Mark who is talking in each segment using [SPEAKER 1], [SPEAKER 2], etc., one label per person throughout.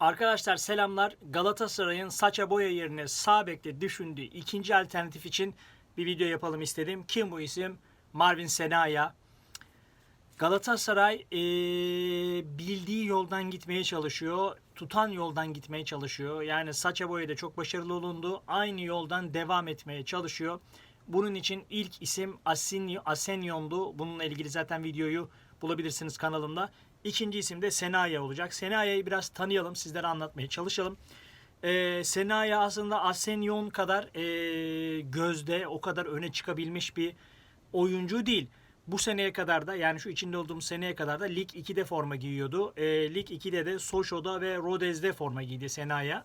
[SPEAKER 1] Arkadaşlar selamlar. Galatasaray'ın Saça Boya yerine sağ bekte düşündüğü ikinci alternatif için bir video yapalım istedim. Kim bu isim? Marvin Senaya. Galatasaray eee, bildiği yoldan gitmeye çalışıyor. Tutan yoldan gitmeye çalışıyor. Yani Saça Boya'da çok başarılı olundu. Aynı yoldan devam etmeye çalışıyor. Bunun için ilk isim Asenio- Asenyon'du. Bununla ilgili zaten videoyu bulabilirsiniz kanalımda. İkinci isim de Senaya olacak. Senaya'yı biraz tanıyalım, sizlere anlatmaya çalışalım. Ee, Senaya aslında Asenyon kadar ee, gözde, o kadar öne çıkabilmiş bir oyuncu değil. Bu seneye kadar da yani şu içinde olduğumuz seneye kadar da Lig 2'de forma giyiyordu. Ee, Lig 2'de de Sochaux'da ve Rodez'de forma giydi Senaya.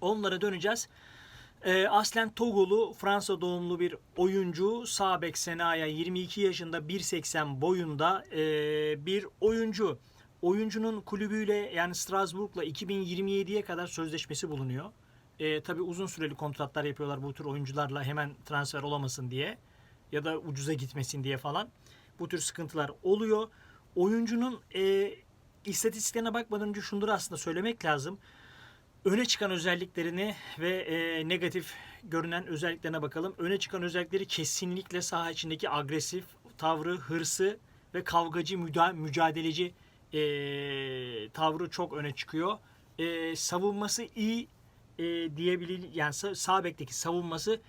[SPEAKER 1] Onlara döneceğiz. Ee, aslen Togolu Fransa doğumlu bir oyuncu. Sağ bek Senaya 22 yaşında 1.80 boyunda ee, bir oyuncu. Oyuncunun kulübüyle yani Strasbourg'la 2027'ye kadar sözleşmesi bulunuyor. Ee, tabii uzun süreli kontratlar yapıyorlar bu tür oyuncularla hemen transfer olamasın diye ya da ucuza gitmesin diye falan. Bu tür sıkıntılar oluyor. Oyuncunun e, istatistiklerine bakmadan önce şunları aslında söylemek lazım öne çıkan özelliklerini ve e, negatif görünen özelliklerine bakalım. Öne çıkan özellikleri kesinlikle saha içindeki agresif tavrı, hırsı ve kavgacı, müda- mücadeleci e, tavrı çok öne çıkıyor. E, savunması iyi e, diyebilir yani sa- sağ bekteki savunması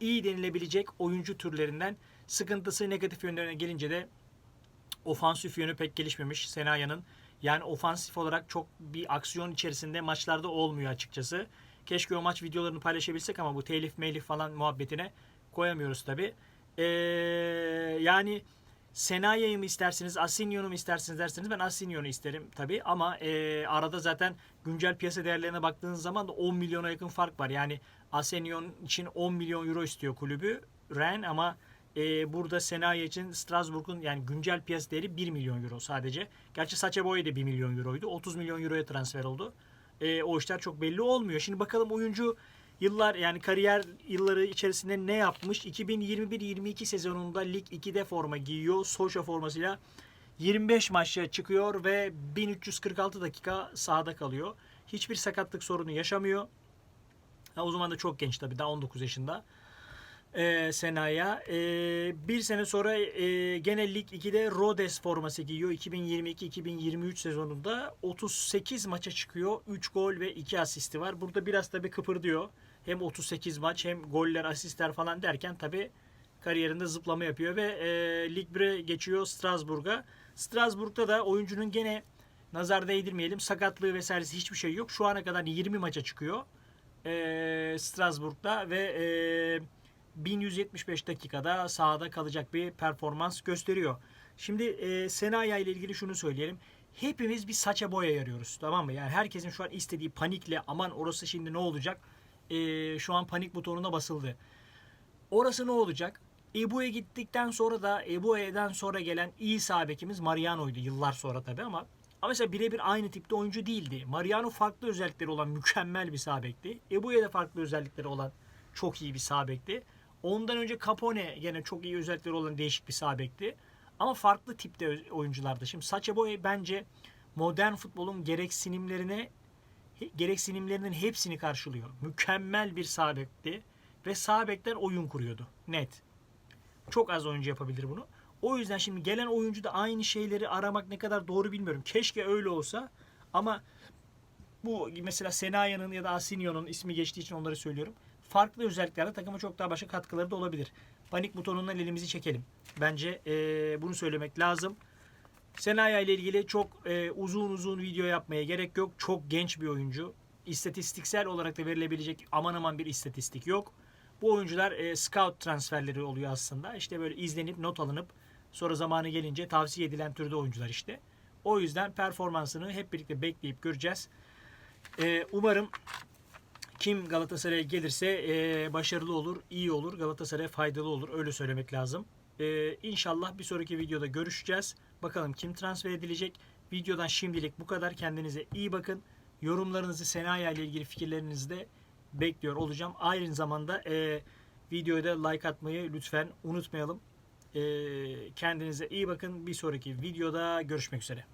[SPEAKER 1] iyi denilebilecek oyuncu türlerinden. Sıkıntısı negatif yönlerine gelince de ofansif yönü pek gelişmemiş Senaya'nın. Yani ofansif olarak çok bir aksiyon içerisinde maçlarda olmuyor açıkçası. Keşke o maç videolarını paylaşabilsek ama bu telif melif falan muhabbetine koyamıyoruz tabi. yani Senaya'yı mı istersiniz, Asinyon'u mu istersiniz derseniz ben Asinyon'u isterim tabi. Ama e, arada zaten güncel piyasa değerlerine baktığınız zaman da 10 milyona yakın fark var. Yani Asenyon için 10 milyon euro istiyor kulübü Ren ama e, burada Senaya için Strasbourg'un yani güncel piyasa değeri 1 milyon euro sadece. Gerçi Sacha Boey de 1 milyon euroydu. 30 milyon euroya transfer oldu. E, o işler çok belli olmuyor. Şimdi bakalım oyuncu yıllar yani kariyer yılları içerisinde ne yapmış? 2021-22 sezonunda Lig 2'de forma giyiyor. Soşa formasıyla 25 maçta çıkıyor ve 1346 dakika sahada kalıyor. Hiçbir sakatlık sorunu yaşamıyor. Ha, o zaman da çok genç tabii daha 19 yaşında e, Sena'ya. E, bir sene sonra e, gene Lig 2'de Rhodes forması giyiyor. 2022-2023 sezonunda 38 maça çıkıyor. 3 gol ve 2 asisti var. Burada biraz tabii kıpırdıyor. Hem 38 maç hem goller, asistler falan derken tabii kariyerinde zıplama yapıyor ve e, Lig 1'e geçiyor Strasbourg'a. Strasbourg'da da oyuncunun gene nazar değdirmeyelim sakatlığı vesairesi hiçbir şey yok. Şu ana kadar 20 maça çıkıyor. E, Strasbourg'da ve e, 1175 dakikada sahada kalacak bir performans gösteriyor. Şimdi e, Senaya ile ilgili şunu söyleyelim. Hepimiz bir saça boya arıyoruz tamam mı? Yani herkesin şu an istediği panikle aman orası şimdi ne olacak? E, şu an panik butonuna basıldı. Orası ne olacak? Ebu'ya gittikten sonra da Ebu'dan sonra gelen iyi sağ bekimiz Mariano'ydu yıllar sonra tabi ama ama mesela birebir aynı tipte oyuncu değildi. Mariano farklı özellikleri olan mükemmel bir sağ. Ebu'ya da farklı özellikleri olan çok iyi bir sağ. Ondan önce Capone gene çok iyi özellikleri olan değişik bir sağ bekti. Ama farklı tipte oyunculardı. Şimdi Sacha Boey bence modern futbolun gereksinimlerine gereksinimlerinin hepsini karşılıyor. Mükemmel bir sağ bekti ve sağ bekten oyun kuruyordu. Net. Çok az oyuncu yapabilir bunu. O yüzden şimdi gelen oyuncu da aynı şeyleri aramak ne kadar doğru bilmiyorum. Keşke öyle olsa ama bu mesela Senaya'nın ya da Asinio'nun ismi geçtiği için onları söylüyorum. Farklı özelliklerde takıma çok daha başka katkıları da olabilir. Panik butonundan elimizi çekelim. Bence eee, bunu söylemek lazım. Senaya ile ilgili çok eee, uzun uzun video yapmaya gerek yok. Çok genç bir oyuncu. İstatistiksel olarak da verilebilecek aman aman bir istatistik yok. Bu oyuncular eee, scout transferleri oluyor aslında. İşte böyle izlenip not alınıp sonra zamanı gelince tavsiye edilen türde oyuncular işte. O yüzden performansını hep birlikte bekleyip göreceğiz. Eee, umarım kim Galatasaray'a gelirse e, başarılı olur, iyi olur, Galatasaray'a faydalı olur. Öyle söylemek lazım. E, inşallah bir sonraki videoda görüşeceğiz. Bakalım kim transfer edilecek. Videodan şimdilik bu kadar. Kendinize iyi bakın. Yorumlarınızı Senaya ile ilgili fikirlerinizi de bekliyor olacağım. Aynı zamanda e, videoya da like atmayı lütfen unutmayalım. E, kendinize iyi bakın. Bir sonraki videoda görüşmek üzere.